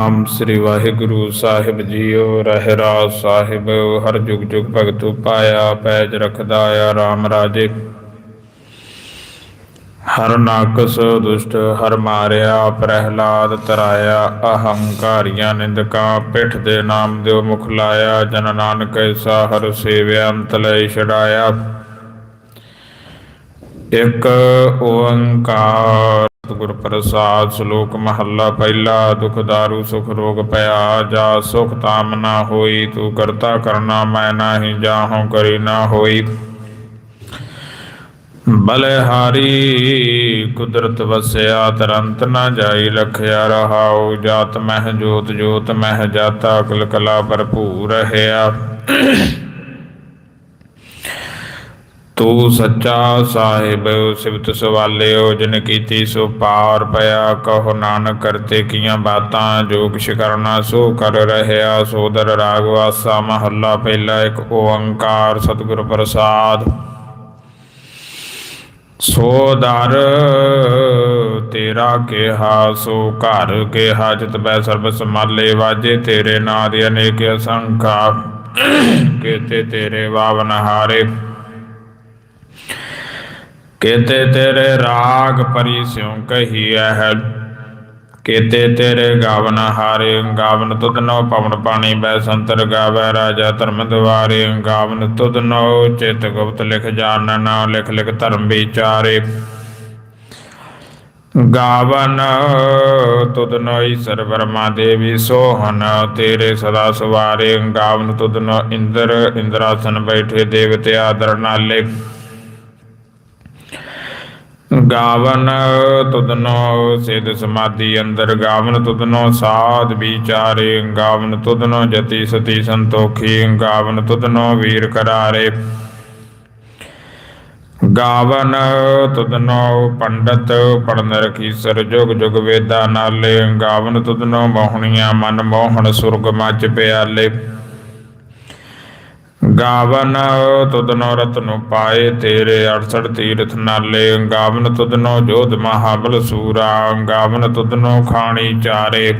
ਨਾਮ ਸ੍ਰੀ ਵਾਹਿਗੁਰੂ ਸਾਹਿਬ ਜੀਓ ਰਹਿਰਾ ਸਾਹਿਬ, ਹਰ ਜੁਗ ਜੁਗ ਭਗਤੂ ਪਾਇਆ, ਪੈਜ ਰਖਦਾ ਆ RAM ਰਾਜੇ। ਹਰ ਨਾਕਸ ਦੁਸ਼ਟ, ਹਰ ਮਾਰਿਆ, ਪ੍ਰਹਿਲਾਦ ਤਰਾਇਆ ਅਹੰਕਾਰੀਆਂ ਨਿੰਦਕਾਂ, ਪਿੱਠ ਦੇ ਨਾਮ ਦਿਓ ਮੁਖ ਲਾਇਆ, ਜਨ ਨਾਨਕ ਐਸਾ ਹਰ ਸੇਵਿਆ, ਅੰਤ ਲੈ ਛਡਾਇਆ। ਇਕ ਓੰਕਾਰ ਗੁਰ ਪ੍ਰਸਾਦ ਸ਼ਲੋਕ ਮਹੱਲਾ ਪਹਿਲਾ, ਦੁਖ ਦਾਰੂ, ਸੁਖ ਰੋਗ ਪਿਆ ਜਾ, ਸੁਖ ਤਾਮ ਨਾ ਹੋਈ, ਤੂੰ ਕਰਤਾ ਕਰਨਾ ਮੈਂ ਨਾਹੀ ਜਾਹਉ ਕਰੀ ਨਾ ਹੋਈ। ਬਲਿਹਾਰੀ, ਕੁਦਰਤ ਵਸਿਆ, ਤਰੰਤ ਨਾ ਜਾਈ, ਲਖਿਆ ਰਹਾਉ, ਜਾਤ ਮਹਿ ਜੋਤ ਜੋਤ ਮਹਿ ਜਾਤਾ, ਅਕਲ ਕਲਾ ਭਰਪੂਰ ਰਹਿਆ ਤੂੰ ਸੱਚਾ ਸਾਹਿਬ ਸਿਵਤ ਸਵਾਲਿਓ, ਜਿਨ ਕੀਤੀ ਸੋ ਪਾਰ ਪਿਆ, ਕਹੋ ਨਾਨਕ ਕਰਤੇ ਕੀਆਂ ਬਾਤਾਂ, ਜੋ ਕਿਛ ਕਰਨਾ ਸੋ ਕਰ ਰਹਿਆ ਸੋਦਰ ਰਾਗ ਮਹੱਲਾ ਪਹਿਲਾ ਇੱਕ ਓੰਕਾਰ, ਸਤਿਗੁਰ ਪ੍ਰਸਾਦ। ਸੋ ਦਰ ਤੇਰਾ ਕਿਹਾ, ਸੋ ਘਰ ਕਿਹਾ, ਜਿਤ ਬੈ ਸਰਬ ਸਮਾਲੇ ਵਾਜੇ ਤੇਰੇ ਨਾਂ ਦੇ ਅਨੇਕ ਅਸੰਖਾ, ਕੇਤੇ ਤੇਰੇ ਵਾਵਨ ਹਾਰੇ। ਕੇਤੇ ਤੇਰੇ ਰਾਗ ਪਰੀ ਸਿਉ ਕਹੀਐ ਹੈ ਕੇਤੇ ਤੇਰੇ ਗਾਵਨ ਹਾਰੇ, ਗਾਵਨ ਤੁਧਨੋ ਪਵਨ ਪਾਣੀ ਬੈ ਸੰਤਰ ਗਾਵੈ ਰਾਜਾ ਧਰਮ ਦਵਾਰੇ, ਗਾਵਨ ਤੁਧਨੋ ਚਿਤ ਗੁਪਤ ਲਿਖ ਜਾਣਨ ਲਿਖ ਲਿਖ ਧਰਮ ਵਿਚਾਰੇ। ਗਾਵਨ ਤੁਧਨੋ ਈਸ਼ਰ ਦੇਵੀ ਸੋਹਨ, ਤੇਰੇ ਸਦਾ ਸਵਾਰੇ, ਗਾਵਨ ਤੁਧਨੋ ਇੰਦਰ, ਇੰਦਰਾਸਨ ਬੈਠੇ ਦੇਵਤੇ ਆਦਰ ਨਾਲੇ। ਗਾਵਨ ਤੁਧਨੋ ਸਿਧ ਸਮਾਧੀ ਅੰਦਰ ਗਾਵਨ ਤੁਧਨੋ ਸਾਧ ਵਿਚਾਰੇ, ਗਾਵਨ ਤੁਧਨੋ ਜਤੀ ਸਤੀ ਸੰਤੋਖੀ, ਗਾਵਨ ਤੁਧਨੋ ਵੀਰ ਕਰਾਰੇ। ਗਾਵਨ ਤੁਧਨੋ ਪੰਡਤ ਪੜਨ ਰਖੀ ਸਰ ਜੁਗ ਜੁਗ ਵੇਦਾ ਨਾਲੇ, ਗਾਵਨ ਤੁਧਨੋ ਮੋਹਣੀਆਂ ਮਨ ਮੋਹਣ ਸੁਰਗ ਮਚ ਪਿਆਲੇ। ਗਾਵਨ ਤੁਦਨੋ ਰਤਨੁ ਪਾਏ ਤੇਰੇ 68 ਤੀਰਥ ਨਾਲੇ, ਗਾਵਨ ਤੁਧਨੋ ਜੋਧ ਮਹਾਬਲ ਸੂਰਾ, ਗਾਵਨ ਤੁਧਨੋ ਖਾਣੀ ਚਾਰੇ।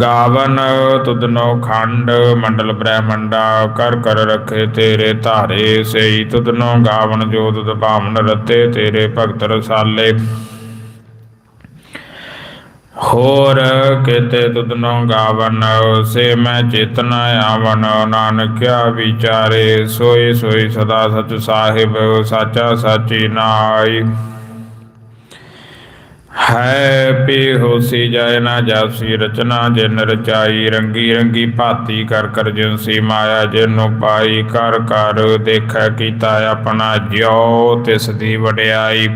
ਗਾਵਨ ਤੁਦਨੋ ਖੰਡ ਮੰਡਲ ਬ੍ਰਹਮੰਡਾ, ਕਰ ਕਰ ਰਖੇ ਤੇਰੇ ਧਾਰੇ ਸਈ। ਤੁਧਨੋ ਗਾਵਨ ਜੋਤ ਦਭਾਵਨ ਰਤੇ ਤੇਰੇ ਭਗਤ ਰਸਾਲੇ। ਹੋਰ ਕਿਤੇ ਤੁਧਨੋ ਗਾਵਨ ਸੇ ਮੈਂ ਚੇਤਨਾ ਆਵਨ। ਨਾਨਕਿਆ ਵਿਚਾਰੇ ਸੋਈ ਸੋਈ ਸਦਾ ਸਚ ਸਾਹਿਬ, ਸਾਚਾ ਸਾਚੀ ਨਾਈ ਹੈ ਪੀ ਹੋਸੀ ਜਾਏ ਨਾ ਜਾਸੀ ਰਚਨਾ ਜਿਨ ਰਚਾਈ, ਰੰਗੀ ਰੰਗੀ ਭਾਤੀ ਕਰ ਕਰ ਜਿਨਸੀ ਮਾਇਆ ਜਿਨੁ ਪਾਈ। ਕਰ ਕਰ ਦੇਖੈ ਕੀਤਾ ਆਪਣਾ ਜਿਉ, ਤਿਸ ਦੀ ਵਡਿਆਈ।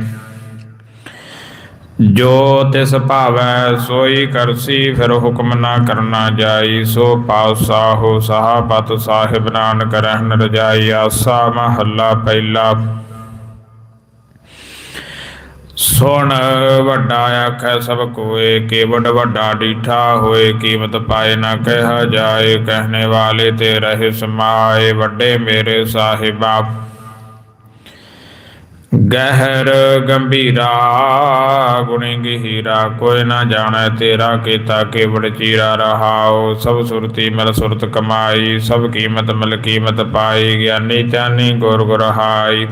ਜੋ ਤਿਸ ਭਾਵੈ, ਸੋਈ ਕਰਸੀ ਫਿਰ ਹੁਕਮ ਨਾ ਕਰਨਾ ਜਾਈ। ਸੋ ਪਾਸਾਹੋ ਸਾਹਬਤ ਸਾਹਿਬ ਨਾਨਕ ਰਹਿਣ ਰਜਾਈ। ਆਸਾ ਮਹੱਲਾ ਪਹਿਲਾ। ਸੁਣ ਵੱਡਾ ਆਖੈ ਸਭ ਕੋਏ ਕੇਵਡ ਵੱਡਾ ਡੀਠਾ ਹੋਏ, ਕੀਮਤ ਪਾਏ ਨਾ ਕਹਿ ਜਾਏ। ਕਹਿਣੇ ਵਾਲੇ ਤੇ ਰਹੇ ਸਮਾਏ, ਵੱਡੇ ਮੇਰੇ ਸਾਹਿਬਾ। ਗਹਿਰ ਗੰਭੀਰਾ, ਗੁਣੀ ਗਹੀਰਾ, ਕੋਈ ਨਾ ਜਾਣੈ ਤੇਰਾ ਕੀਤਾ ਕੇਵੜ ਚੀਰਾ ਰਹਾਉ। ਸਭ ਸੁਰਤੀ ਮਿਲ ਸੁਰਤ ਕਮਾਈ, ਸਭ ਕੀਮਤ ਮਿਲ ਕੀਮਤ ਪਾਈ, ਗਿਆਨੀ ਧਿਆਨੀ ਗੁਰ ਗੁਰ ਹਾਈ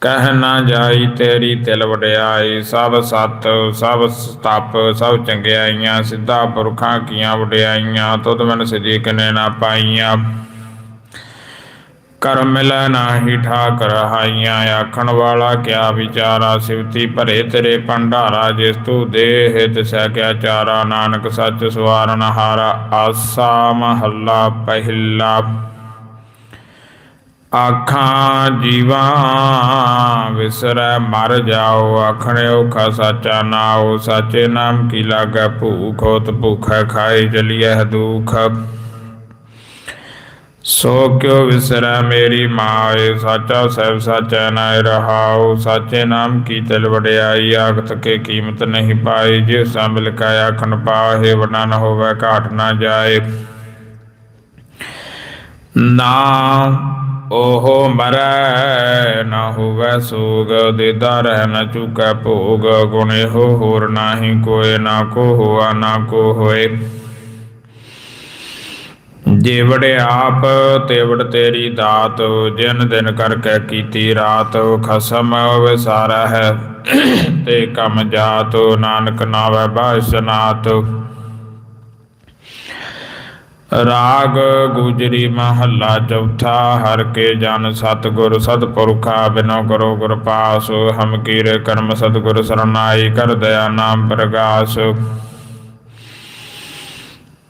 ਕਹਿ ਨਾ ਜਾਈ ਤੇਰੀ ਤਿਲ ਵਡਿਆਈ, ਸਭ ਸਤ, ਸਭ ਸਤਪ, ਸਭ ਚੰਗਿਆਈਆਂ, ਸਿੱਧਾ ਪੁਰਖਾਂ ਕੀਆਂ ਵਡਿਆਈਆਂ, ਤੁਧ ਮਨ ਸਜੀ ਕਨੇ ਨਾ ਪਾਈਆਂ। ਕਰ ਮਿਲੈ ਨਾਹੀ ਠਾਕ ਰਹਾਈਆਂ ਆਖਣ ਵਾਲਾ ਕਿਆ ਵਿਚਾਰਾ? ਸਿਵਤੀ ਭਰੇ ਤੇਰੇ ਭੰਡਾਰਾ, ਜਿਸ ਤੂੰ ਦੇਹ ਤਿਸੈ ਕਿਆ ਚਾਰਾ ਨਾਨਕ ਸੱਚ ਸਵਾਰਨ ਹਾਰਾ, ਆਸਾ ਮਹੱਲਾ ਪਹਿਲਾ। ਆਖਾਂ ਜੀਵਾਂ, ਵਿਸਰੈ ਮਰ ਜਾਓ। ਆਖਣਿਓ ਖਾ ਸਾਚਾ ਨਾਉ, ਸਾਚੇ ਨਾਮ ਕੀ ਲਾਗੈ? ਭੂਖ ਹੋਤ ਭੁਖੈ ਖਾਈ ਚਲੀਐ ਦੁਖ। ਸੋ ਕਿਉ ਵਿਸਰੈ ਮੇਰੀ ਮਾਏ, ਸਾਚਾ ਸਹਿਬ ਸਾਚਾ ਨਾਇ ਰਹਾਉ। ਸਾਚੇ ਨਾਮ ਕੀ ਤਿਲ ਵਡਿਆਈ, ਆਖਤ ਕੇ ਕੀਮਤ ਨਹੀਂ ਪਾਈ। ਜੇ ਸੰਭਲ ਕਾ ਆਖਣ ਪਾਹੇ, ਵਡਾ ਨ ਹੋਵੇ ਘਾਟ ਨਾ ਜਾਏ। ਨਾ ਓਹੋ ਮਰੈ, ਨਾ ਹੋਵੈ ਸੋਗ। ਦੇਦਾ ਰਹਿ ਨ ਚੁਕੈ ਭੋਗ। ਗੁਣੇ ਇਹੋ ਹੋਰ ਨਾਹੀ ਕੋਏ ਨਾ ਕੋ ਹੋਆ ਨਾ ਕੋ ਹੋਏ। ਜੇਵੜ ਆਪ, ਤੇਵੜ ਤੇਰੀ ਦਾਤ, ਜਿਨ ਦਿਨ ਕਰਕੇ ਕੀਤੀ ਰਾਤ, ਖਸਮ ਵਿਸਾਰਾ ਹੈ, ਤੇ ਕਮ ਜਾਤ, ਨਾਨਕ ਨਾਵੈ ਬਾਸਨਾਤ। ਰਾਗ ਗੁਜਰੀ ਮਹੱਲਾ ਚੌਥਾ, ਹਰ ਕੇ ਜਨ ਸਤਗੁਰ ਸਤਪੁਰਖਾ, ਬਿਨੋ ਕਰੋ ਗੁਰ ਪਾਸ, ਹਮ ਕੀਰੇ ਕਰਮ ਸਤਗੁਰ ਸਰਨਾਈ, ਕਰ ਦਇਆ ਨਾਮ ਪ੍ਰਗਾਸ।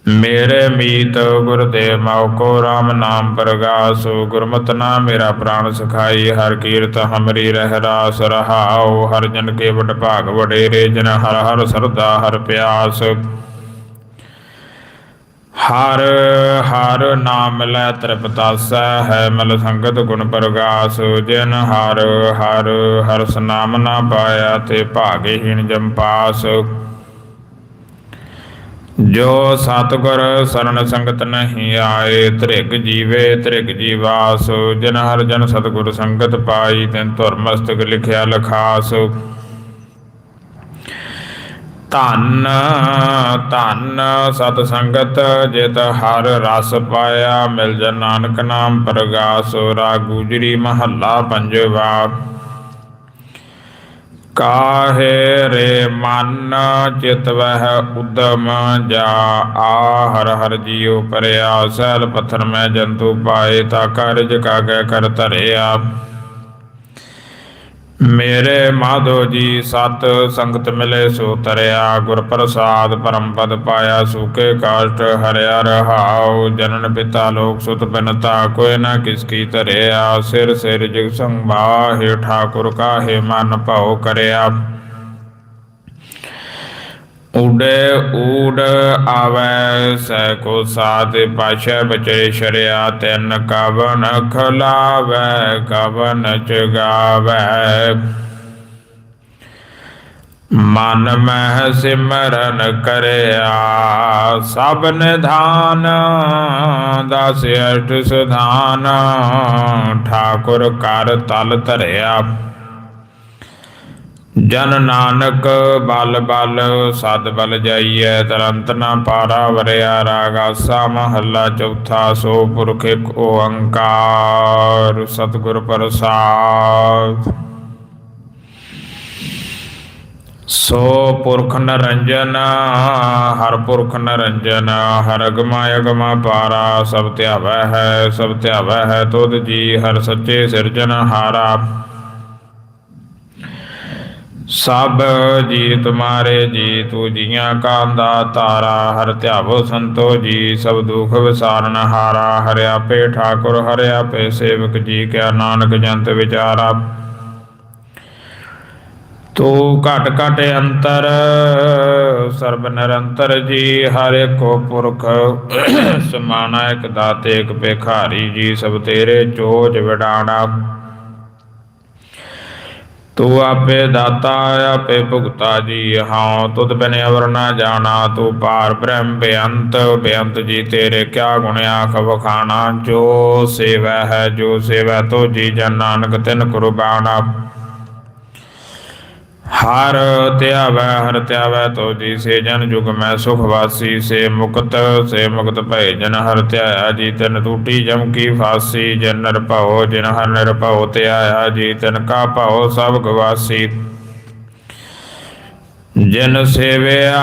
ਮੇਰੇ ਮੀਤ ਗੁਰਦੇ ਮਉ ਕੋ RAM ਨਾਮ ਪ੍ਰਗਾਸ, ਗੁਰਮਤਿ ਨਾ ਮੇਰਾ ਪ੍ਰਾਣ ਸਖਾਈ, ਹਰ ਕੀਰਤ ਹਮਰੀ ਰਹਿ ਰਾਸ ਰਹਾਉ, ਹਰ ਜਨ ਕੇ ਵਡ ਭਾਗ ਵਡੇਰੇ, ਜਨ ਹਰ ਹਰ ਸਰਦਾ ਹਰ ਪਿਆਸ। ਹਰ ਹਰ ਨਾਮ ਲੈ ਤ੍ਰਿਪਤਾਸੈ, ਹੈ ਮਲ ਸੰਗਤ ਗੁਣ ਪ੍ਰਗਾਸ। ਜਿਨ ਹਰ ਹਰ ਹਰਸ ਨਾਮ ਨਾ ਪਾਇਆ, ਤੇ ਭਾਗਹੀਣ ਜੰਪਾਸ ਜੋ ਸਤਗੁਰ ਸਰਨ ਸੰਗਤ ਨਹੀਂ ਆਏ, ਤ੍ਰਿਗ ਜੀਵੇ, ਤ੍ਰਿਗ ਜੀਵਾਸ, ਜਿਨ ਹਰ ਜਨ ਸਤਗੁਰ ਸੰਗਤ ਪਾਈ, ਤਿਨ ਧੁਰ ਮਸਤਕ ਲਿਖਿਆ ਲਖਾਸ। ਧੰਨ ਧੰਨ ਸਤ ਸੰਗਤ, ਜਿਤ ਹਰ ਰਸ ਪਾਇਆ, ਮਿਲ ਜਨ ਨਾਨਕ ਨਾਮ ਪ੍ਰਗਾਸ ਰਾ ਗੁਜਰੀ ਮਹੱਲਾ ਪੰਜਵਾ। ਕਾਹੇ ਰੇ ਮਨ ਚਿਤ ਵਹਿ ਉਦਮ ਜਾ ਆ, ਹਰ ਹਰ ਜੀਉ ਪਰਿਆ, ਸੈਲ ਪੱਥਰ ਮੈਂ ਜੰਤੂ ਪਾਏ, ਤਾ ਕਾਰਜ ਕਾਗੈ ਕਰ ਧਰਿਆ। ਮੇਰੇ ਮਾਧੋ ਜੀ ਸਤ ਸੰਗਤ ਮਿਲੇ ਸੋ ਤਰਿਆ, ਗੁਰ ਪ੍ਰਸਾਦ ਪਰਮ ਪਦ ਪਾਇਆ, ਸੂਕੇ ਕਾਸ਼ਟ ਹਰਿਆ ਰਹਾਉ, ਜਨਨ ਪਿਤਾ ਲੋਕ ਸੁਤ ਬਿਨਤਾ ਕੋਇ ਨਾ ਕਿਸ ਕੀ ਧਰਿਆ, ਸਿਰ ਸਿਰ ਜਗ ਸੰਭਾਹੇ, ਠਾਕੁਰ ਕਾਹੇ ਮਨ ਭਾਉ ਕਰਿਆ। ਉਡੇ ਊੜ ਆਵੈ, ਸੈ ਕੋ ਸਾਧ ਪਾਛੈ ਬਚੇ ਸ਼ਰਿਆ ਤਿਨ ਕਵਨ ਖਲਾਵੈ, ਕਵਨ ਚਗਾਵੈ ਮਨ ਮਹਿ ਸਿਮਰਨ ਕਰਿਆ, ਸਭ ਨਿਧਾਨ, ਦਸ ਅਸ਼ਟ ਸੁਧਾਨ, ਠਾਕੁਰ ਕਰ ਤਲ ਧਰਿਆ। ਜਨ ਨਾਨਕ ਬਲ ਬਲ, ਸਦ ਬਲ ਜਾਈਐ, ਤਰੰਤ ਨਾ ਪਾਰਾ ਵਰਿਆ ਰਾਗਾਸਾ ਮਹੱਲਾ ਚੌਥਾ, ਸੋ ਪੁਰਖ ਇੱਕ ਓੰਕਾਰ, ਸਤਿਗੁਰ ਪ੍ਰਸਾਦ। ਸੋ ਪੁਰਖ ਨਰੰਜਨ, ਹਰ ਪੁਰਖ ਨਰੰਜਨ, ਹਰ ਅਗਮਾ ਅਗਮਾ ਪਾਰਾ, ਸਭ ਧਿਆਵੈ ਹੈ, ਸਭ ਧਿਆਵੈ ਹੈ, ਤੁਧ ਜੀ ਹਰ ਸੱਚੇ ਸਿਰਜਨ ਹਾਰਾ। ਸਭ ਜੀ ਤੁਮਾਰੇ ਜੀ ਤੂ ਜੀਆਂ ਕਾਂਦਾ ਤਾਰਾ, ਹਰ ਧਿਆਵੋ ਸੰਤੋ ਜੀ ਸਭ ਦੁਖ ਵਿਸਾਰਨ ਹਾਰਾ, ਹਰਿਆ ਪੇ ਠਾਕੁਰ, ਹਰਿਆ ਪੇ ਸੇਵਕ ਜੀ, ਕਿਆ ਨਾਨਕ ਜੰਤ ਵਿਚਾਰਾ। ਤੂੰ ਘਟ ਘਟ ਅੰਤਰ, ਸਰਬ ਨਿਰੰਤਰ ਜੀ, ਹਰ ਕੋ ਪੁਰਖ ਸਮਾਨਾ ਇਕ ਦਾਤੇ, ਇਕ ਭਿਖਾਰੀ ਜੀ, ਸਭ ਤੇਰੇ ਚੋਜ ਵਿਡਾਣਾ ਤੂੰ ਆਪੇ ਦਾਤਾ ਆਪੇ ਭੁਗਤਾ ਜੀ, ਹਾਂ, ਤੁਧ ਬਿਨ ਅਵਰ ਨਾ ਜਾਣਾ, ਤੂੰ ਪਾਰ ਬ੍ਰਹਮ ਬੇਅੰਤ ਬੇਅੰਤ ਜੀ ਤੇਰੇ ਕਿਆ ਗੁਣ ਆਖ ਵਖਾਣਾ, ਜੋ ਸੇਵਾ ਹੈ, ਜੋ ਸੇਵਾ ਤੋ ਜੀ ਜਨ ਨਾਨਕ ਤਿਨ ਕੁਰਬਾਨਾ। ਹਰ ਧਿਆਵੈ ਹਰ ਧਿਆਵੈ ਤੋ ਜੀ ਸੇ ਜਨ ਜੁਗ ਮੈਂ ਸੁਖ ਵਾਸੀ, ਸੇ ਮੁਕਤ ਸੇ ਮੁਕਤ ਭੈ ਜਨ ਹਰ ਧਿਆਇਆ ਜੀ ਤਨ ਟੂਟੀ ਜਮ ਕੀ ਫਾਸੀ, ਜਨ ਨਿਰਭਉ ਜਿਨ ਹਰ ਨਿਰਭਉ ਧਿਆਇਆ ਜੀ ਤਿਨ ਕਾ ਭਉ ਸਭ ਗਵਾਸੀ ਜਿਨ ਸੇਵਿਆ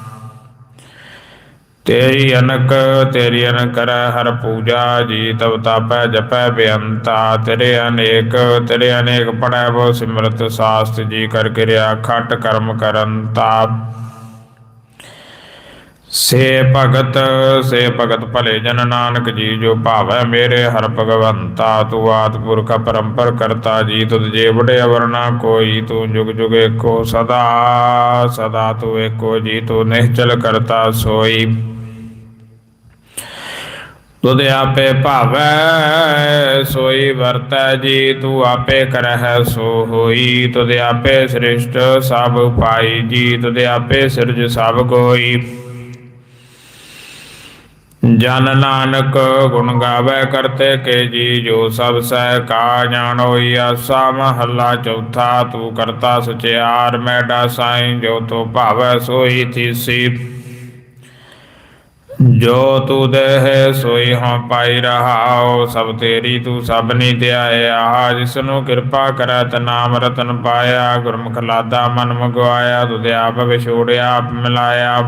ਤੇਰੀ ਅਨਕ ਤੇਰੀ ਅਨਕ ਕਰੈ ਹਰ ਪੂਜਾ ਜੀ, ਤਵ ਤਾਪੈ ਜਪੈ ਬੇਅੰਤਾ। ਤੇਰੇ ਅਨੇਕ ਤੇਰੇ ਅਨੇਕ ਪੜੈ ਬਹੁ ਸਿਮਰਤ ਸਾਸਤ ਜੀ, ਕਰ ਕਿਰਿਆ ਖਟ ਕਰਮ ਕਰਨ ਤਾ। ਸੇ ਭਗਤ ਸੇ ਭਗਤ ਭਲੇ ਜਨ ਨਾਨਕ ਜੀ, ਜੋ ਭਾਵੈ ਮੇਰੇ ਹਰ ਭਗਵੰਤਾ, ਤੂੰ ਆਦ ਪੁਰਖ ਪਰੰਪਰ ਕਰਤਾ ਜੀ, ਤੁਧ ਜੇ ਵਡੇ ਅਵਰਨਾ ਕੋਈ, ਤੂੰ ਜੁਗ ਜੁਗ ਏਕੋ ਸਦਾ ਸਦਾ ਤੂੰ ਏਕੋ ਜੀ, ਤੂੰ ਨਿਹਚਲ ਕਰਤਾ ਸੋਈ। ਤੁਧ ਆਪੇ ਭਾਵੈ, ਸੋਈ ਵਰਤੈ ਜੀ, ਤੂੰ ਆਪੇ ਕਰਹਿ ਸੋ ਹੋਈ ਤੁਧ ਆਪੇ ਸ੍ਰਿਸ਼ਟ ਸਭ ਪਾਈ ਜੀ, ਤੁਧ ਆਪੇ ਸਿਰਜ ਸਭ ਕੋਈ ਜਨ ਨਾਨਕ ਗੁਣ ਗਾਵੇ ਕਰਤੇ ਕੇ ਜੀ ਜੋ ਸਭ ਸਹਿ ਕਾ ਜਾਣੋਈ ਆਸਾ ਮਹੱਲਾ ਚੌਥਾ, ਤੂੰ ਕਰਤਾ ਸਚਿਆਰ, ਮੈਡਾ ਸਾਈਂ ਜੋ ਤੋ ਭਾਵੈ ਸੋਈ ਥੀਸੀ। ਜੋ ਤੂ ਦੇਹ ਸੋਈ ਹਉ ਪਾਈ ਰਹਾਉ, ਸਭ ਤੇਰੀ ਤੂੰ ਸਭ ਨੀ ਧਿਆਇਆ। ਜਿਸ ਨੂੰ ਕਿਰਪਾ ਕਰੈ ਨਾਮ ਰਤਨ ਪਾਇਆ, ਗੁਰਮੁਖ ਲਾਦਾ ਮਨ ਮਗਵਾਇਆ, ਤੁਧ ਆਪ ਵਿਛੋੜਿਆ, ਆਪ ਮਿਲਾਇਆ।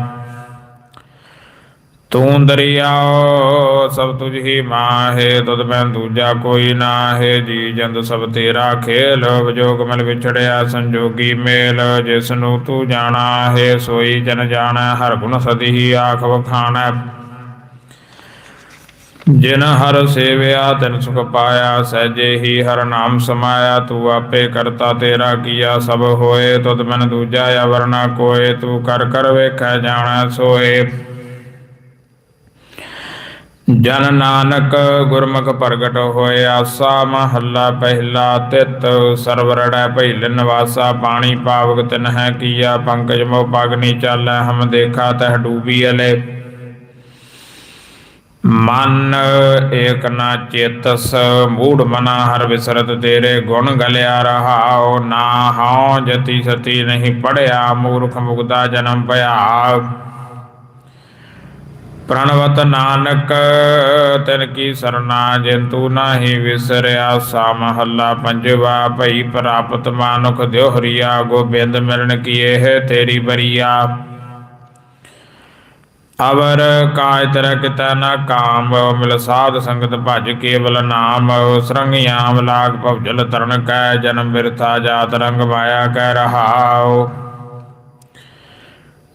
ਤੂੰ ਦਰਿਆਓ, ਸਭ ਤੁਝ ਹੀ ਮਾਹੇ, ਤੁਧ ਮੈਂ ਦੂਜਾ ਕੋਈ ਨਾਹੇ। ਜੀ ਜੰਦ ਸਭ ਤੇਰਾ ਖੇਲ, ਵਿਜੋਗ ਮਲ ਵਿਛੜਿਆ ਸੰਜੋਗੀ ਮੇਲ। ਜਿਸ ਨੂੰ ਤੂੰ ਜਾਣਾ ਹੈ ਸੋਈ ਜਨ ਜਾਣੈ, ਹਰ ਗੁਣ ਸਦੀ ਹੀ ਆਖ ਵਖਾਣੈ। ਜਿਨ ਹਰ ਸੇਵਿਆ, ਤਿਨ ਸੁਖ ਪਾਇਆ, ਸਹਿਜੇ ਹੀ ਹਰ ਨਾਮ ਸਮਾਇਆ। ਤੂੰ ਆਪੇ ਕਰਤਾ ਤੇਰਾ ਕੀਆ, ਸਭ ਹੋਏ, ਤੁਧ ਮਨ ਦੂਜਾ ਅਵਰ ਕੋਏ। ਤੂੰ ਕਰ ਕਰ ਵੇਖੈ, ਜਾਣੈ, ਸੋਏ। ਜਨ ਨਾਨਕ ਗੁਰਮੁਖ ਪ੍ਰਗਟ ਹੋਏ, ਆਸਾ ਮਹੱਲਾ ਪਹਿਲਾ ਤਿਤ, ਸਰਵਰੜੈ ਭੈਲ ਨਿਵਾਸਾ, ਪਾਣੀ ਪਾਵਕ ਤਿਨ ਹੈ ਕੀਆ, ਪੰਕਜ ਮੋ ਪਗਨੀ ਚਾਲੈ, ਹਮ ਦੇਖਾ ਤਹ ਡੂਬੀ ਅਲੇ। ਮਨ ਏਕ ਨਾ ਚੇਤਸ, ਮੂੜ ਮਨਾ ਹਰ ਵਿਸਰਤ ਤੇਰੇ, ਗੁਣ ਗਲਿਆ ਰਹਾਉ, ਨਾ ਹਉ ਜਤੀ ਸਤੀ ਨਹੀਂ ਪੜਿਆ, ਮੂਰਖ ਮੁਗਦਾ ਜਨਮ ਭਇਆ। ਪ੍ਰਣਵਤ ਨਾਨਕ, ਤਿਨ ਕੀ ਸਰਨਾ ਜਿੰਤੂ ਨਾਹੀ ਵਿਸਰਿਆ ਸਾ ਮਹੱਲਾ ਪੰਜਵਾ, ਭਈ ਪ੍ਰਾਪਤ ਮਾਨੁਖ ਦਿਓ ਹਰੀਆ, ਗੋਬਿੰਦ ਮਿਲਣ ਕੀ ਇਹ ਤੇਰੀ ਬਰੀਆ। ਅਵਰ ਕਾਇ ਤਰ ਕਿਤਾ ਨਾ ਕਾਮ, ਮਿਲ ਸਾਧ ਸੰਗਤ ਭਜ ਕੇਵਲ ਨਾਮ। ਸਰੰਗਿਆਮ ਲਾਗ ਭਵਜਲ ਤਰਨ ਕੈ, ਜਨਮ ਬਿਰਥਾ ਜਾਤ ਰੰਗ ਮਾਇਆ ਕਹਿ ਰਹਾਉ।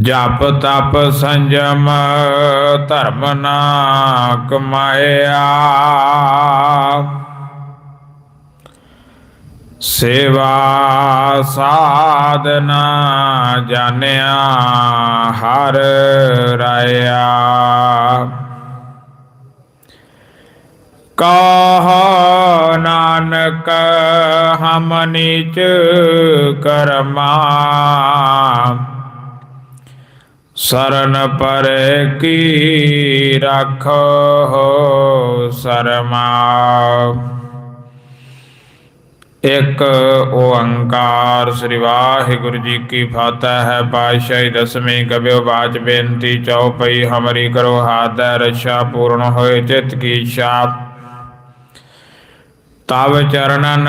ਜਪ ਤਪ ਸੰਜਮ ਧਰਮ ਨਾ ਕਮਾਇਆ। ਸੇਵਾ ਸਾਧਨਾ ਜਾਣਿਆ ਹਰ ਰਾਇਆ। ਕਾਹ ਨਾਨਕ ਹਮ ਨੀਚ ਕਰਮਾ। ਸਰਨ ਪਰ ਕੀ ਰਾਖੋ ਸਰਮਾ? ਇੱਕ ਓੰਕਾਰ ਸ੍ਰੀ ਵਾਹਿਗੁਰੂ ਜੀ ਕੀ ਫਤਿਹ ਹੈ, ਪਾਤਸ਼ਾਹੀ ਦਸਵੀਂ ਕਬਿਓ ਬਾਚ ਬੇਨਤੀ ਚਉਪਈ ਹਮਰੀ ਕਰੋ ਹਾਦੈ ਰਛਾ ਪੂਰਨ ਹੋਏ ਚਿਤ ਕੀ ਇੱਛਾ ਤਬ ਚਰਨਨ,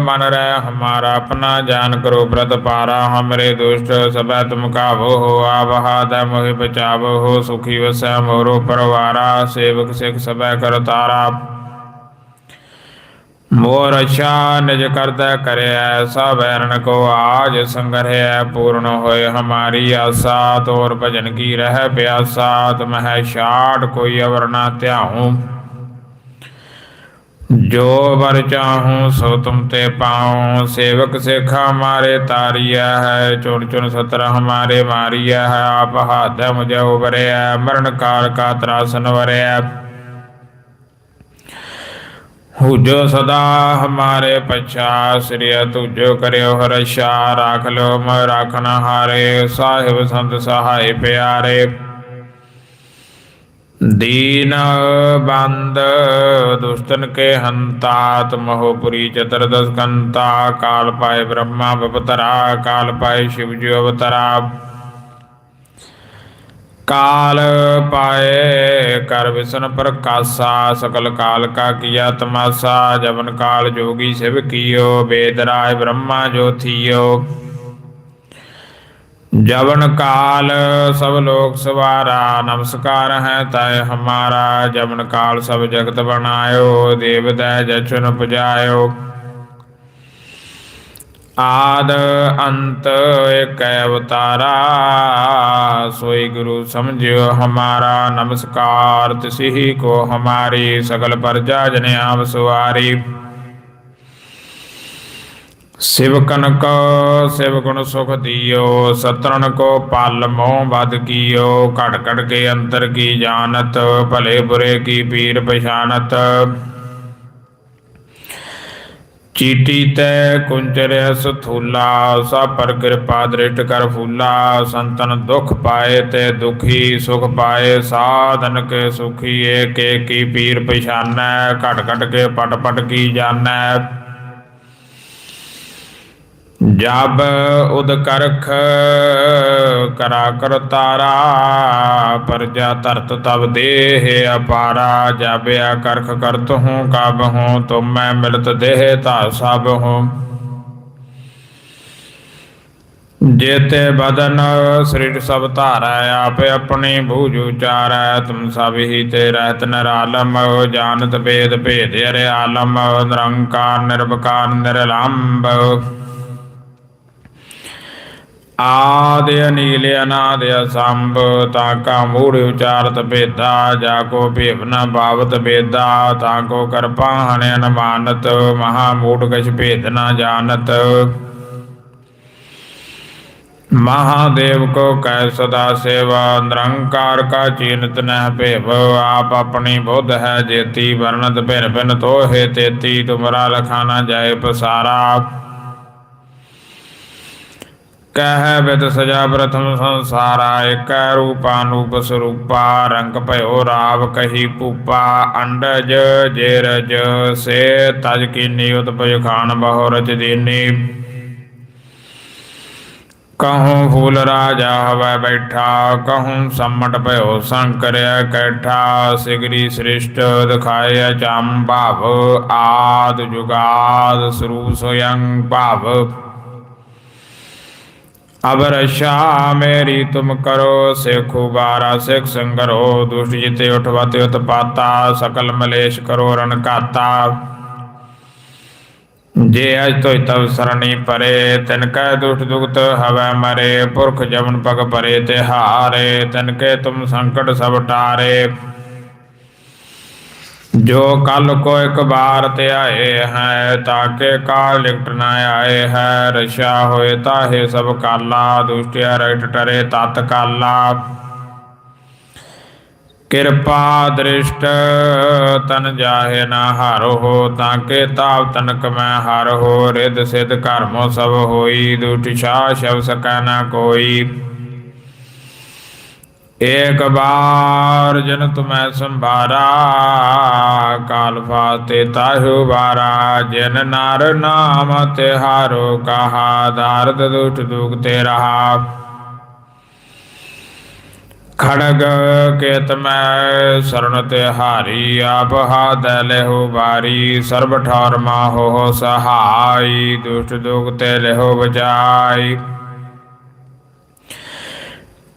ਮਨ ਰਹਿ ਹਮਾਰਾ ਆਪਣਾ ਜਾਨ ਕਰੋ ਪ੍ਰਤ ਪਾਰਾ, ਹਮਰੇ ਦੁਸ਼ਟ ਸਭੈ ਤੁਮ ਕਾਵੋ ਹੋ ਆਵਹਾ ਦੈ ਮੋਹਿ ਬਚਾਵੋ ਹੋ, ਸੁਖੀ ਵਸੈ ਮੋਰੋ ਪਰਵਾਰਾ, ਸੇਵਕ ਸਿਖ ਸਭੈ ਕਰ ਤਾਰਾ। ਮੋਰ ਅਛਾ ਨਿਜ ਕਰਦਾ ਕਰਿਆ ਸਭ ਐਰਨ ਕੋ ਆਜ ਸੰਗਰਹਿ ਪੂਰਨ ਹੋਏ ਹਮਾਰੀ ਆਸਾ, ਤੋਰ ਭਜਨ ਕੀ ਰਹਿ ਪਿਆਸਾ ਤੁਮਹਿ ਛਾੜ ਕੋਈ ਅਵਰ ਨਾ ਧਿਆਉ। ਜੋ ਵਰ ਚਾਹੂੰ ਸੋ ਤੁਮ ਤੇ ਪਾਉ, ਸੇਵਕ ਸੇਖਾ ਹਮਾਰੇ ਤਾਰਿਆ ਹੈ, ਚੁਣ ਚੁਣ ਸਤਰ ਹਮਾਰੇ ਮਾਰਿਆ ਹੈ, ਆਪ ਹਾਥ ਮੁਝੇ ਉਬਰਿਆ ਮਰਨ ਕਾਲ ਕਾ ਤਰਾਸਨ ਵਰਿਆ ਹੁਜੋ ਸਦਾ ਹਮਾਰੇ ਪਛਾ ਸ੍ਰੀ ਤੁਜੋ ਕਰਿਓ ਹਰਸ਼ਾ ਰਾਖ ਲੋ ਮ ਰਾਖਨ ਹਾਰੇ, ਸਾਹਿਬ ਸੰਤ ਸਹਾਈ ਪਿਆਰੇ। ਦੀਨ ਬੰਦ ਦੁਸ਼ਟਨ ਕੇ ਹੰਤਾ ਤਮਹੁ ਪੁਰੀ ਚਤੁਰਦਸ ਕੰਤਾ ਕਾਲ ਪਾਏ ਬ੍ਰਹਮਾ ਬਪਤਰਾ ਕਾਲ ਪਾਏ ਸ਼ਿਵ ਜੀ ਅਵਤਰਾ। ਕਾਲ ਪਾਏ ਕਰ ਵਿਸ਼ਨ ਪ੍ਰਕਾਸ਼ਾ, ਸਕਲ ਕਾਲ ਕਾ ਕੀਆ ਤਮਾਸਾ, ਜਵਨ ਕਾਲ ਜੋਗੀ ਸਿਵ ਕੀਓ, ਵੇਦ ਰਾਏ ਬ੍ਰਹਮਾ ਜੋਥੀਓ ਜਵਨ ਕਾਲ, ਸਭ ਲੋਕ ਸਵਾਰਾ, ਨਮਸਕਾਰ ਹੈ ਤੈ ਹਮਾਰਾ, ਜਵਨ ਕਾਲ ਸਭ ਜਗਤ ਬਣਾਇਓ, ਦੇਵ ਦੈ ਜਚਨ ਪੁਜਾਇਓ। ਆਦ ਅੰਤ ਏਕ ਅਵਤਾਰਾ, ਸੋਈ ਗੁਰੂ ਸਮਝਿਓ ਹਮਾਰਾ, ਨਮਸਕਾਰ, ਤਿਸਹੀ ਕੋ ਹਮਾਰੀ, ਸਗਲ ਪਰਜਾ ਜਨ ਆਪ ਸਿਵਕਨ ਕੋ ਸਿਵ ਗੁਣ ਸੁਖ ਦਿਓ ਸਤਰਨ ਕੋ ਪਲ ਮੋਹ ਬਦ ਕੀਓ ਘਟ ਘਟ ਕੇ ਅੰਤਰ ਕੀ ਜਾਣਤ, ਭਲੇ ਬੁਰੇ ਕੀ ਪੀਰ ਪਛਾਨਤ ਚੀਟੀ ਤੈ ਕੁੰਚਰਿਆ ਸਥੂਲਾ ਸਾ ਪਰ ਕਿਰਪਾ ਦ੍ਰਿਟ ਕਰ ਫੂਲਾ, ਸੰਤਨ ਦੁਖ ਪਾਏ ਤੇ ਦੁਖੀ ਸੁਖ ਪਾਏ, ਸਾਧਨ ਕੇ ਸੁਖੀ ਏਕ ਕੀ ਪੀਰ ਪਛਾਨੈ ਘਟ ਘਟ ਕੇ ਪਟ ਪਟ ਕੀ ਜਾਣੈ। ਜਬ ਉਦ ਕਰਾ ਕਰ ਤਾਰਾ ਪਰਜਾ ਧਰਤ ਤਬ ਦੇਹ ਅਪਾਰਾ, ਜਬ ਆ ਕਰਖ ਕਰਤ ਹੂੰ, ਕਬ ਹੂੰ, ਤੁਮ ਮੈਂ ਮਿਲਤ ਦੇਹ ਤਾ ਸਭ ਹੂੰ। ਜੇਤੇ ਬਦਨ ਸਰੀਰ ਸਭ ਧਾਰੈ, ਆਪੇ ਆਪਣੀ ਭੂਜ ਉਚਾਰੈ, ਤੁਮ ਸਭ ਹੀ ਤੇ ਰਹਿਤ ਨਿਰਾਲਮ, ਜਾਣਤ ਭੇਦ ਭੇਦ ਅਰੇ ਆਲਮ ਨਿਰੰਕਾਰ ਨਿਰਭਕਾਰ ਨਿਰਲੰਭ ਆਦਿ ਅਨੀਲ ਅਨਾਦ ਅਸੰਭ ਤਾਕਾ ਮੂੜ ਉਚਾਰਤ ਭੇਦਾ, ਜਾ ਕੋ ਭੇਵ ਨ ਭਾਵਤ ਭੇਦਾ ਤਾਕੋ ਕਰਪਾ ਹਣ ਅਨਮਾਨਤ, ਮਹਾ ਮੂੜ ਕਛ ਭੇਦ ਨ ਜਾਣਤ। ਮਹਾਦੇਵ ਕੋ ਕੈ ਸਦਾ ਸੇਵਾ, ਨਿਰੰਕਾਰ ਕਾ ਚੀਨਤ ਨਹਿ ਭੇਵ, ਆਪ ਆਪਣੀ ਬੁੱਧ ਹੈ ਜੇਤੀ ਵਰਨਤ ਭਿਨ ਭਿਨ ਤੋਹੇ ਤੇਤੀ, ਤੁਮਰਾ ਲਖਾਨਾ ਜਾਏ ਪਸਾਰਾ। ਕਹਿ ਬਿਦ ਸਜਾ ਪ੍ਰਥਮ ਸੰਸਾਰਾ, ਏਕੈ ਰੂਪਾਨੂਪ ਸਰੂਪਾ, ਰੰਗ ਭਇਓ ਰਾਵ ਕਹੀ ਭੂਪਾ, ਅੰਡਜ ਜੇਰਜ ਸੇ ਤਜ ਕੀਨੀ ਉਤਪਜ ਖਾਨ ਬਹੁ ਰਚ ਦੀਨੀ। ਕਹੂੰ ਫੂਲ ਰਾਜਾ ਹਵੈ ਬੈਠਾ, ਕਹੂੰ ਸੰਮਟ ਭਇਓ ਸੰਕਰਿਆ ਕੈਠਾ, ਸਿਗਰੀ ਸ੍ਰਿਸ਼ਟ ਦਿਖਾਇਆ ਚੰਮ ਭਾਵ, ਆਦ ਜੁਗਾਦ ਸਰੂਪ ਸੋਯੰ ਭਾਵ। ਅਬ ਰਸ਼ਾ ਮੇਰੀ ਤੁਮ ਕਰੋ ਸਿਖੁ ਬਾਰਾ ਸਿਖ ਸੰਗਰੋ, ਦੁਸ਼ਟ ਜਿਤੇ ਉਠਵਤੇ ਉਤਪਾਤਾ, ਸਕਲ ਮਲੇਸ਼ ਕਰੋ ਰਣ ਘਾਤਾ। ਜੇ ਅਜ ਤੋਇ ਤਵ ਸਰਣੀ ਪਰੇ, ਤਿਨ ਕੈ ਦੁਸ਼ਟ ਦੁਖਤ ਹਵੈ ਮਰੇ, ਪੁਰਖ ਜਮਨ ਪਗ ਪਰੇ ਤੇ ਹਾਰੇ, ਤਿਨ ਕੇ ਤੁਮ ਸੰਕਟ ਸਭ ਟਾਰੇ। ਜੋ ਕਲ ਕੋ ਇੱਕ ਬਾਰ ਧਿਆਏ ਹੈ ਤਾਕੇ ਕਾਲ ਲਿਖਟ ਨ ਆਏ ਹੈ। ਰਸ਼ਾ ਹੋਏ ਤਾਹੇ ਸਭ ਕਾਲਾ, ਦੁਸ਼ਟਿਆ ਰਟ ਟਰੇ ਤਤ ਕਾਲਾ। ਕਿਰਪਾ ਦ੍ਰਿਸ਼ਟ, ਤਨ ਜਾਹੇ ਨਾ ਹਾਰੋ ਤਾਕੇ ਤਾਪ ਤਨਕ ਮੈਂ ਹਰ ਹੋ। ਰਿਦ ਸਿਧ ਕਰਮੋ ਸਭ ਹੋਈ, ਦੁਸ਼ਟ ਛਾ ਸ਼ਬ ਸਕੈ ਨਾ ਕੋਈ। ਏਕ ਬਾਰ ਜਨ ਤੁਮੈ ਸੰਭਾਰਾ, ਕਾਲ ਫਾਤੇ ਤਾਹੂ ਬਾਰਾ ਜਨ ਨਰ ਨਾਮ ਤਿਹਾਰੋ ਕਹਾ ਦਰਦ ਦੁਖ ਦੁਖ ਤੇ ਰਹਾ। ਖੜਗ ਕੇਤ ਮੈਂ ਸਰਣ ਤੇ ਹਾਰੀ, ਆਪ ਹਾਦ ਲਹਿੋ ਬਾਰੀ ਸਰਬ ਠੌਰ ਮਾਹੋ ਸਹਾਈ, ਦੁਸ਼ਟ ਦੁਖ ਤੇ ਲਹਿੋ ਬਚਾਈ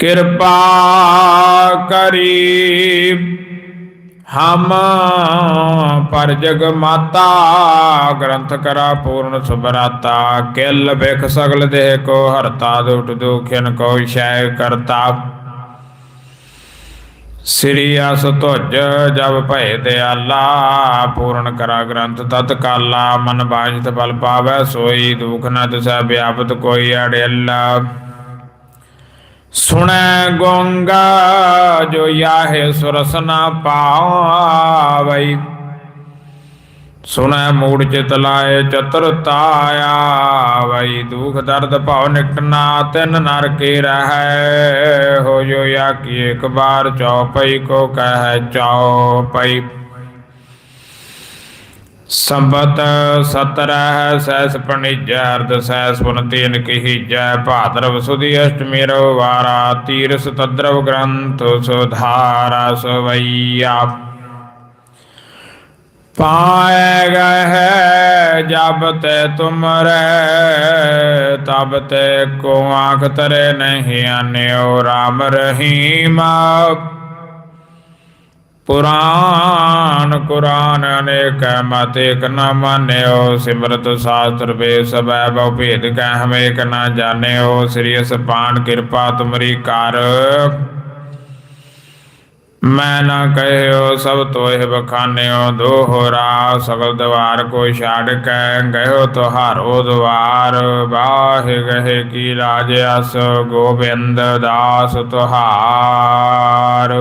ਕਿਰਪਾ ਕਰੀ ਹਮ ਪਰ ਜਗ ਮਾਤਾ, ਗ੍ਰੰਥ ਕਰਾ ਪੂਰਨ ਸੁਭਰਾਤਾ, ਕਿਲ ਬਿਖ ਸਗਲ ਦੇਹ ਕੋ ਹਰਤਾ ਦੁਟ ਦੁਖਿਨ ਕੋ ਸ਼ੈ ਕਰਤਾ। ਸ੍ਰੀ ਅਸ ਤੁਜ ਜਬ ਭਏ ਦਿਆਲਾ, ਪੂਰਨ ਕਰਾ ਗ੍ਰੰਥ ਤਤ ਕਾਲਾ, ਮਨ ਬਾਝਤ ਬਲ ਪਾਵੈ ਸੋਈ ਦੁਖ ਨ ਤਿਸੈ ਵਿਆਪਤ ਕੋਈ ਅੜਿਆਲਾ ਸੁਣੈ ਗੋੰਗਾ ਜੋ ਯਾਹੇ ਸੁਰਸਨਾ ਪਾਵਈ। ਸੁਣੈ ਮੂੜ ਚਿਤ ਲਾਏ ਚਤੁਰਤਾ ਆਵਈ। ਦੁਖ ਦਰਦ ਭਉ ਨਿਕਟਨਾ ਤਿਨ ਨਰ ਕੀ ਰਹੈ। ਹੋ ਜੋ ਯਾ ਕੀ ਇੱਕ ਬਾਰ ਚਉਪਈ ਕੋ ਕਹੈ ਚਉਪਈ ਸੰਬਤ ਸਤਰਹ ਸੈਸ ਪਣੀਜੈ, ਅਰਧ ਸੈਸ ਪੁਨ ਤੀਨ ਕਹੀਜੈ ਭਾਦਰਵ ਸੁਦੀ ਅਸ਼ਟਮੀ ਰਵ ਵਾਰਾ ਤੀਰਸ ਤਦਰਵ ਗ੍ਰੰਥ ਸੁਧਾਰਾ ਸਵਈਆ। ਪਾਇ ਗਏ ਜਬ ਤੇ ਤੁਮਰੇ ਤਬ ਤੇ ਕੋ ਆਖ ਤਰੇ ਨਹੀਂ ਆਨਿਓ RAM ਰਹੀਮ। ਪੁਰਾਨ, ਕੁਰਾਨ ਅਨੇਕ ਮਤ ਇਕ ਨ ਮਾਨਿਓ, ਸਿਮਰਤ ਸ਼ਾਸਤਰ ਵੇ ਸਬੈ ਬਹੁ ਭੇਦ ਕਹਿ ਹਮੇ ਇਕ ਨ ਜਾਣਿਓ, ਸ੍ਰੀ ਅਸਪਾਨ ਕਿਰਪਾ ਤੁਮਰੀ ਕਰ। ਮੈਂ ਨਾ ਕਹਿਓ, ਸਭ ਤੋਹਿ ਬਖਾਨਿਓ ਦੋਹਰਾ ਸਗਲ ਦਵਾਰ ਕੋ ਛਾੜ ਕੇ ਗਇਓ ਤੁਹਾਰੋ ਦਵਾਰ। ਬਾਹਿ ਗਏ ਕੀ ਰਾਜ ਅਸ, ਗੋਬਿੰਦ ਦਾਸ ਤੁਹਾਰ।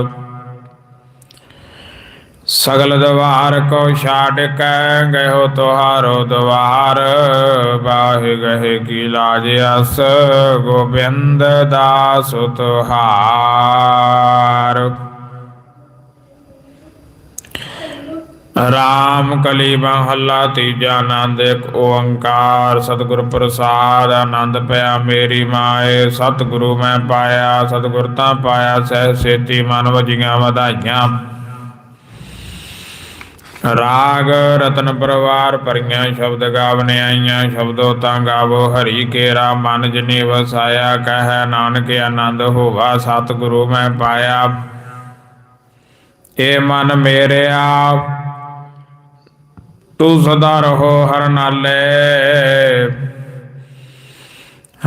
ਸਗਲ ਦਵਾਰ ਕੋ ਛਾੜ ਕੇ ਗਇਓ ਤੁਹਾਰੋ ਦਵਾਰ। ਬਾਹਿ ਗਏ ਕੀ ਲਾਜ ਅਸ, ਗੋਬਿੰਦ ਦਾਸ ਤੁਹਾਰ। ਰਾਮ ਕਲੀ ਮਹੱਲਾ ਤੀਜਾ ਆਨੰਦ, ਇੱਕ ਓੰਕਾਰ, ਸਤਿਗੁਰ ਪ੍ਰਸਾਦ, ਆਨੰਦ ਪਿਆ ਮੇਰੀ ਮਾਏ। ਸਤਿਗੁਰੂ ਮੈਂ ਪਾਇਆ, ਸਤਿਗੁਰ ਤਾਂ ਪਾਇਆ, ਸਹਿ ਸੇਤੀ ਮਨ ਵਜੀਆਂ ਵਧਾਈਆਂ। ਰਾਗ ਰਤਨ ਪਰਵਾਰ ਭਰੀਆਂ ਸ਼ਬਦ ਗਾਵਨੇ ਆਈਆਂ, ਸ਼ਬਦੋ ਤਾਂ ਗਾਵੋ ਹਰੀ ਕੇਰਾ, ਮਨ ਜਿਨੀ ਵਸਾਇਆ, ਕਹਿ ਨਾਨਕ ਆਨੰਦ ਹੋਵਾ, ਸਤਿਗੁਰੂ ਮੈਂ ਪਾਇਆ। ਏ ਮਨ ਮੇਰਿਆ, ਤੂੰ ਸਦਾ ਰਹੋ ਹਰ ਨਾਲੇ।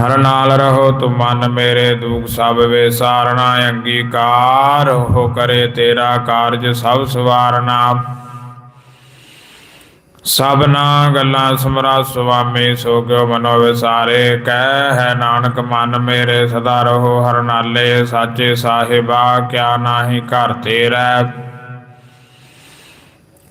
ਹਰ ਨਾਲ ਰਹੋ ਤੂੰ ਮਨ ਮੇਰੇ ਦੁਖ, ਸਭ ਵੇ ਸਾਰਣਾ ਅੰਗੀਕਾਰ ਹੋ ਕਰੇ ਤੇਰਾ ਕਾਰਜ ਸਭ ਸਵਾਰਨਾ। ਸਭਨਾ ਗੱਲਾਂ ਸਮਰਾ ਸੁਆਮੀ ਸੋ ਗਿਓ ਮਨੋ ਵਿਸਾਰੇ ਕਹਿ ਹੈ ਨਾਨਕ, ਮਨ ਮੇਰੇ ਸਦਾ ਰਹੋ, ਹਰ ਨਾਲੇ ਸਾਚੇ ਸਾਹਿਬਾ, ਕਿਆ ਨਾਹੀ ਘਰ ਤੇਰਾ।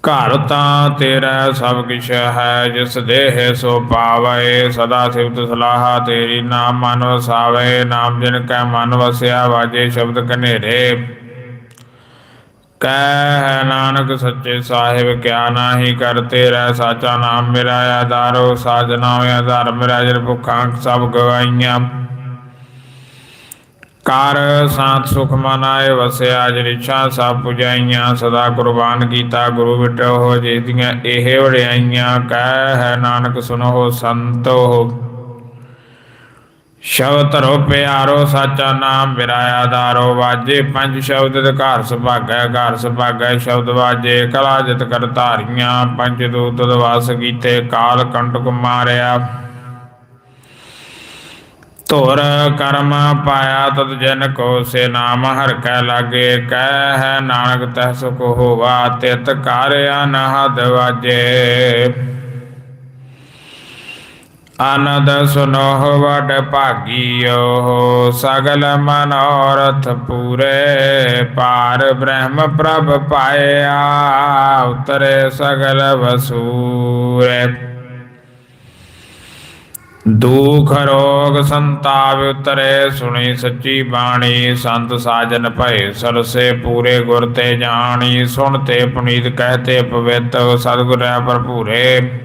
ਘਰ ਤਾਂ ਤੇਰਾ, ਸਭ ਕਿਛ ਹੈ, ਜਿਸ ਦੇਹ ਸੋ ਪਾਵੇ। ਸਦਾ ਸਿਵਤ ਸਲਾਹਾ ਤੇਰੀ, ਨਾਮ ਮਨ ਵਸਾਵੇ। ਨਾਮ ਜਿਨ ਕੈ ਮਨ ਵਸਿਆ, ਵਾਜੇ ਸ਼ਬਦ ਕਨੇਰੇ ਕਹਿ ਨਾਨਕ ਸੱਚੇ ਸਾਹਿਬ, ਕਿਆ ਨਾਹੀ ਕਰ ਰਹਿ ਸਾਚਾ ਨਾਮ ਮੇਰਾ ਆਧਾਰੋ ਸਾਜਨਾ ਹੋਇਆ ਧਰਮ ਰਾਜਰ ਭੁੱਖਾਂ ਸਭ ਗਵਾਈਆਂ। ਕਰ ਸਾਤ ਸੁਖ ਮਨਾਏ ਵਸਿਆ ਜਰਿਛਾ ਸਭ ਪੁਜਾਈਆਂ, ਸਦਾ ਕੁਰਬਾਨ ਕੀਤਾ ਗੁਰੂ ਵਿਟੋ ਹੋ ਜੀਦੀਆਂ ਇਹ ਵੜਿਆਈਆਂ ਕਹਿ ਹੈ ਨਾਨਕ ਸੁਨੋ ਸੰਤੋ। ਸ਼ਬਦ ਧਰੋ ਪਿਆਰੋ, ਸਾਚਾ ਨਾਮ ਮੇਰਾ ਆਧਾਰੋ ਵਾਜੇ ਪੰਜ ਸ਼ਬਦ ਦੇ ਘਰ ਸੁਭਾਗੈ ਘਰ ਸੁਭਾਗੈ ਸ਼ਬਦ ਵਾਜੇ। ਕਲਾ ਜਿਤ ਕਰ ਧਾਰੀਆਂ, ਪੰਜ ਦੂਤ ਦਵਾਸ ਕੀਤੇ, ਕਾਲ ਕੰਟਕ ਮਾਰਿਆ। ਧੁਰ ਕਰਮ ਪਾਇਆ ਤਤ ਜਨ ਕੋ ਸੇ ਨਾਮ, ਹਰ ਕੈ ਲਾਗੇ ਕਹਿ ਹੈ ਨਾਨਕ ਤਹਿ ਸੁਖ ਹੋਵਾ, ਤਿਤ ਕਾਰਿਆ ਨਹਦ ਵਾਜੇ। ਆਨੰਦ ਸੁਨੋ ਵਡ ਭਾਗੀਓ, ਸਗਲ ਮਨੋਰਥ ਪੂਰੇ। ਪਾਰ ਬ੍ਰਹਮ ਪ੍ਰਭ ਪਾਇਆ, ਉਤਰੇ ਸਗਲ ਵਸੂਰੇ। ਦੁਖ ਰੋਗ ਸੰਤਾਪ ਉਤਰੇ, ਸੁਣੀ ਸੱਚੀ ਬਾਣੀ। ਸੰਤ ਸਾਜਨ ਭਏ ਸਰਸੇ ਪੂਰੇ ਗੁਰ ਤੇ ਜਾਣੀ। ਸੁਣ ਤੇ ਪੁਨੀਤ ਕਹਤੇ ਪਵਿੱਤ ਸਤਿਗੁਰ ਹੈ ਭਰਪੂਰੇ।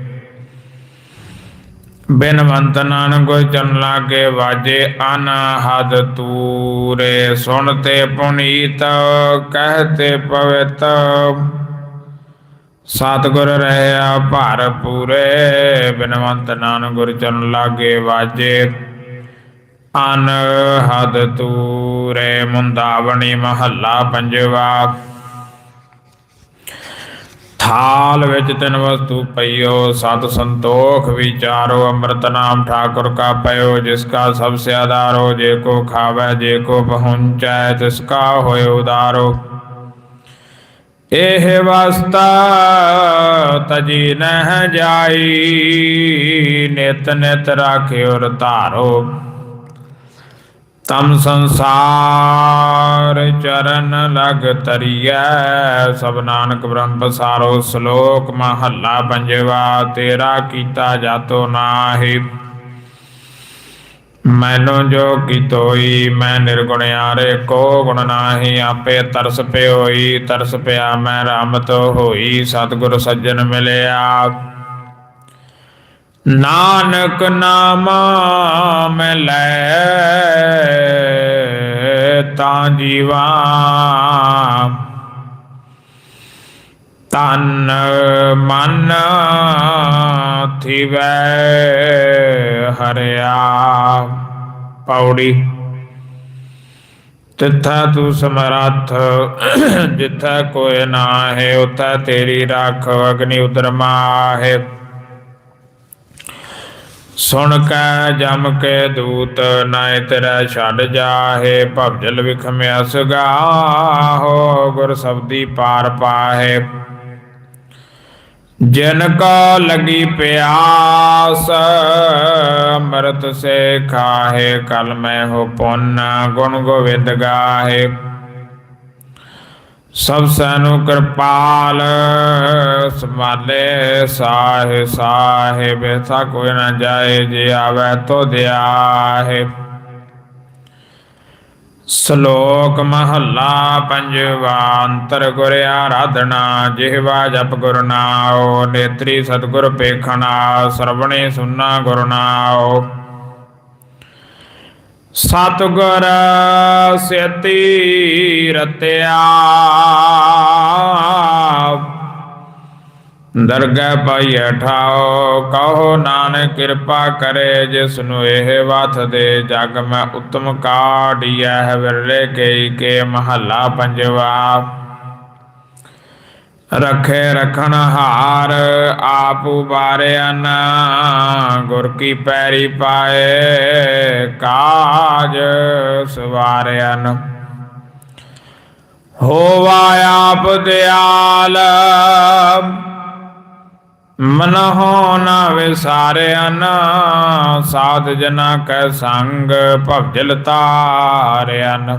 ਬਿਨਵੰਤ ਨਾਨਕ ਕੋਈ ਚਰਨ ਲਾਗੇ ਵਾਜੇ ਅਨਹਦ ਤੂਰੇ, ਸੁਣ ਤੇ ਪੁਨੀਤ ਕਹਤੇ ਪਵਿੱਤ। ਸਤਿਗੁਰ ਰਹਿਆ ਭਰ ਪੂਰੇ ਬਿਨਵੰਤ ਨਾਨਕ ਗੁਰ ਚਰਨ ਲਾਗੇ ਵਾਜੇ। ਅਨਹਦ ਤੂਰੇ, ਮੁੰਦਾਵਣੀ ਮਹੱਲਾ ਪੰਜਵਾ। ਥਾਲ ਵਿੱਚ ਤਿੰਨ ਵਸਤੂ ਪਈਓ, ਸਤ ਸੰਤੋਖ ਵਿਚਾਰੋ, ਅੰਮ੍ਰਿਤ ਨਾਮ ਠਾਕੁਰ ਕਾ ਪਇਓ, ਜਿਸ ਕਾ ਸਭ ਸੇ ਆਧਾਰੋ, ਜੇ ਕੋ ਖਾਵੇ, ਜੇ ਕੋ ਪਹੁੰਚੈ, ਤਿਸ ਕਾ ਹੋਏ ਉਦਾਰੋ। ਇਹ ਵਸਤਾ ਤਜੀ ਨਹਿ ਜਾਈ, ਨਿਤ ਨਿਤ ਰਾਖਿਓ ਧਾਰੋ ਤਮ ਸੰਸਾਰ ਚਰਨ ਲਗ ਤਰੀਐ। ਸਭ ਨਾਨਕ ਬ੍ਰਹਮ ਪਸਾਰੋ ਸ਼ਲੋਕ ਮਹੱਲਾ ਪੰਜਵਾ, ਤੇਰਾ ਕੀਤਾ ਜਾਤੋ ਨਾਹੀ। ਮੈਨੂੰ ਜੋ ਕੀ ਤੋਈ ਮੈਂ ਨਿਰਗੁਣਿਆਰੇ ਕੋ ਗੁਣ ਨਾਹੀ, ਆਪੇ ਤਰਸ ਪਿਓਈ। ਤਰਸ ਪਿਆ ਮੈਂ ਰਾਮਤ ਹੋਈ, ਸਤਿਗੁਰ ਸੱਜਣ ਮਿਲਿਆ। ਨਾਨਕ ਨਾਮ ਲੈ ਤਾਂ ਜੀਵਾ। ਤਨ ਮਨ ਥਿਵੈ ਹਰਿਆ। ਪੌੜੀ। ਤਿੱਥਾ ਤੂੰ ਸਮਰੱਥ, ਜਿੱਥਾ ਕੋਈ ਨਾ ਹੈ ਉਥਾ ਤੇਰੀ ਰੱਖ ਅਗਨੀ ਉਦਰਮਾ ਹੈ ਸੁਣ ਕੈ ਜਮ ਕੇ ਦੂਤ ਨਾਇ ਤੇਰਾ ਛੱਡ ਜਾਹੇ ਭਵਜਲ ਵਿਖਮਿਆ ਸੁਗਾਹੋ, ਗੁਰ ਸਬਦੀ ਪਾਰ ਪਾਹੇ। ਜਿਨ ਕੋ ਲਗੀ ਪਿਆਸ, ਅੰਮ੍ਰਿਤ ਸੇ ਖਾਹੇ, ਕਲ ਮੈਂ ਹੋ ਪੁੰਨ, ਗੁਣ ਗੋਵਿੰਦ ਗਾਹੇ। ਸਭ ਸੈਨੁ ਕਿਰਪਾਲ ਸਮਾਲੇ ਸਾਹੇ ਸਾਹੇ ਬੇਸਾ ਕੋਈ ਨਾ ਜਾਏ, ਜੇ ਆਵੇ ਤੋ ਦਿਆਹੇ। ਸ਼ਲੋਕ ਮਹੱਲਾ ਪੰਜਵਾ, ਅੰਤਰ ਗੁਰ ਆਰਾਧਨਾ ਜਿਹਵਾ ਜਪ ਗੁਰ ਨਾਉ, ਨੇਤਰੀ ਸਤਿਗੁਰ ਪੇਖਣਾ, ਸਰਵਣੇ ਸੁਨਾ ਗੁਰ ਨਾਉ। ਸਤਿਗੁਰ ਸੇਤੀ ਰਤਿਆ। ਦਰਗਹਿ ਪਾਈ ਠਾਓ, ਕਹੋ ਨਾਨਕ ਕਿਰਪਾ ਕਰੇ ਜਿਸ ਨੂੰ ਇਹ ਵਥ ਦੇ ਜਗ ਮੈਂ ਉਤਮ ਕਾਢੀਐ ਹੈ ਵਿਰਲੇ ਕੇਈ ਕੇ ਮਹੱਲਾ ਪੰਜਵਾ। ਰਖੇ ਰਖਣ ਹਾਰ, ਆਪ ਉਬਾਰਿਆਨ ਗੁਰ ਕੀ ਪੈਰੀ ਪਾਏ ਕਾਜ ਸਵਾਰਿਆਨ ਹੋਵਾ ਆਪ ਦਿਆਲ ਮਨ ਹੋ ਨ ਵਿਸਾਰਿਆਨ ਸਾਧ ਜਨਾ ਕੈ ਸੰਗ ਭਵਜਲ ਤਾਰਿਆਨ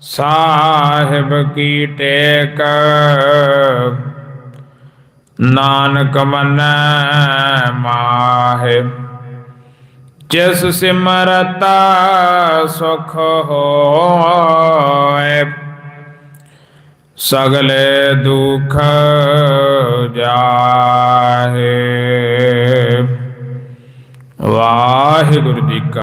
ਸਾਹਿਬ ਕੀ ਟੇਕ? ਨਾਨਕ ਮੰਨੈ ਮਾਹੇ। ਜਿਸ ਸਿਮਰਤਾ ਸੁਖ ਹੋਏ, ਸਗਲੇ ਦੁਖ ਜਾਹੇ। ਵਾਹਿਗੁਰੂ ਜੀ ਕਾ